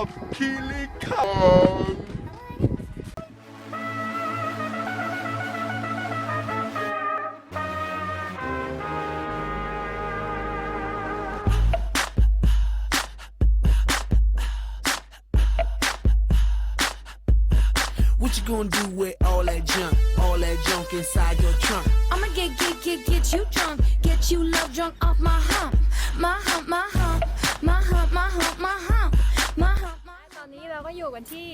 of Kilikan. What you gonna do with all that junk? All that junk inside your trunk? I'ma get, get, get, get you drunk. Get you love drunk off my hump. My hump, my hump. My hump, my hump, my hump. ก็อยู่กันที่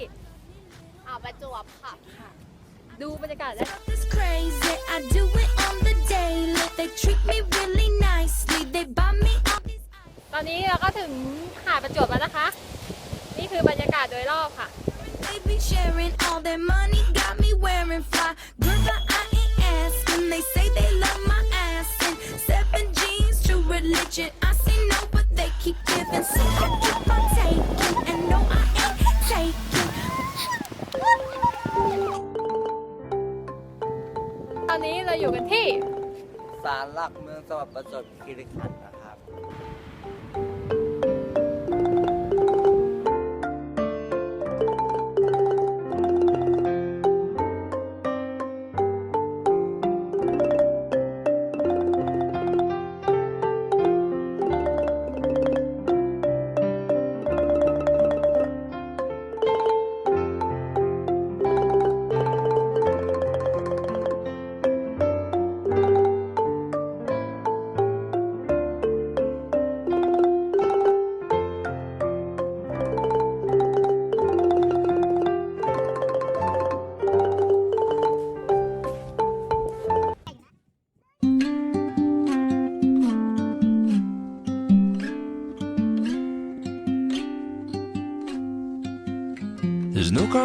อ่าวประจวบค่ะ ดูบรรยากาศได้ hump is crazy. I do it on the daily. They treat me really nicely. They buy me all these ตอนนี้เราก็ถึงหาดประจวบแล้วนะคะ นี่คือบรรยากาศโดยรอบค่ะ They be sharing all their money, got me wearing fly. Girl, but I ain't asking. They say they love my ass and seven jeans to religion. อนนี้เราอยู่กันที่ศาลหลักเมืองจังหวัดประจวบคีรีขันธ์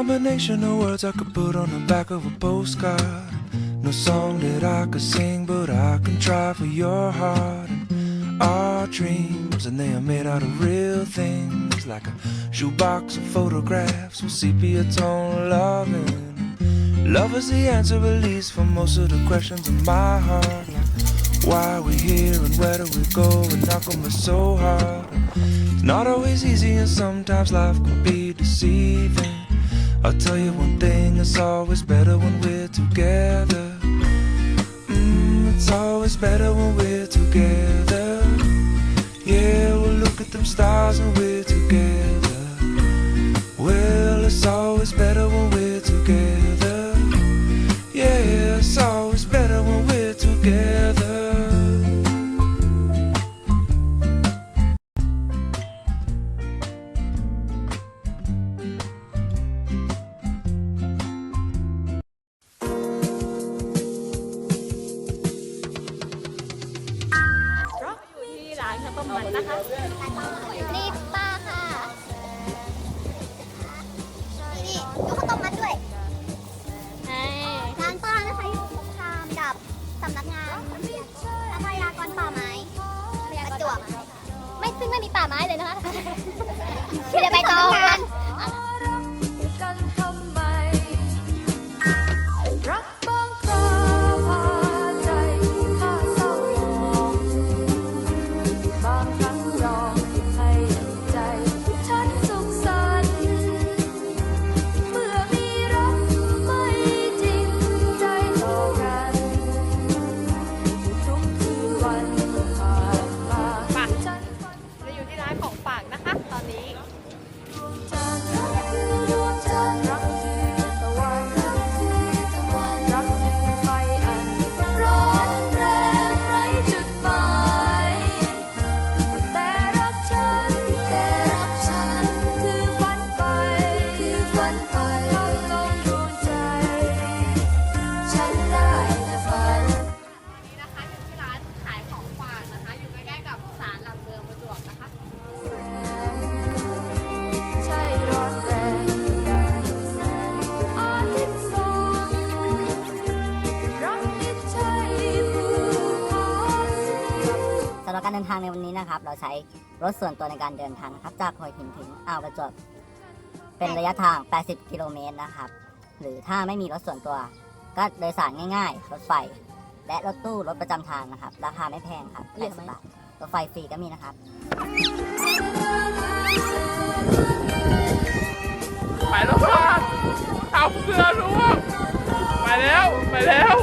combination of words I could put on the back of a postcard. No song that I could sing, but I can try for your heart. And our dreams, and they are made out of real things, like a shoebox of photographs with sepia tone loving. Love is the answer, at least, for most of the questions in my heart. Like why we here and where do we go? And how come it's so hard? It's not always easy, and sometimes life can be deceiving. I'll tell you one thing, it's always better when we're together. Mm, it's always better when we're together. Yeah, we'll look at them stars when we're together. Well, it's always ไม่ซึ่งไม่มีป่าไม้เลยนะคะเดี๋ยวไปต่อกัน การเดินทางในวันนี้นะครับ เราใช้รถส่วนตัวในการเดินทางนะครับ จากหัวหินถึงอ่าวประจวบเป็นระยะทาง 80 กิโลเมตรนะครับ หรือถ้าไม่มีรถส่วนตัว ก็โดยสารง่ายๆ รถไฟ และรถตู้รถประจำทางนะครับ ราคาไม่แพงครับ80บาทรถไฟฟรีก็มีนะครับ ไปแล้วค่ะเอาเสื้อล่วงไปแล้ว ไปแล้ว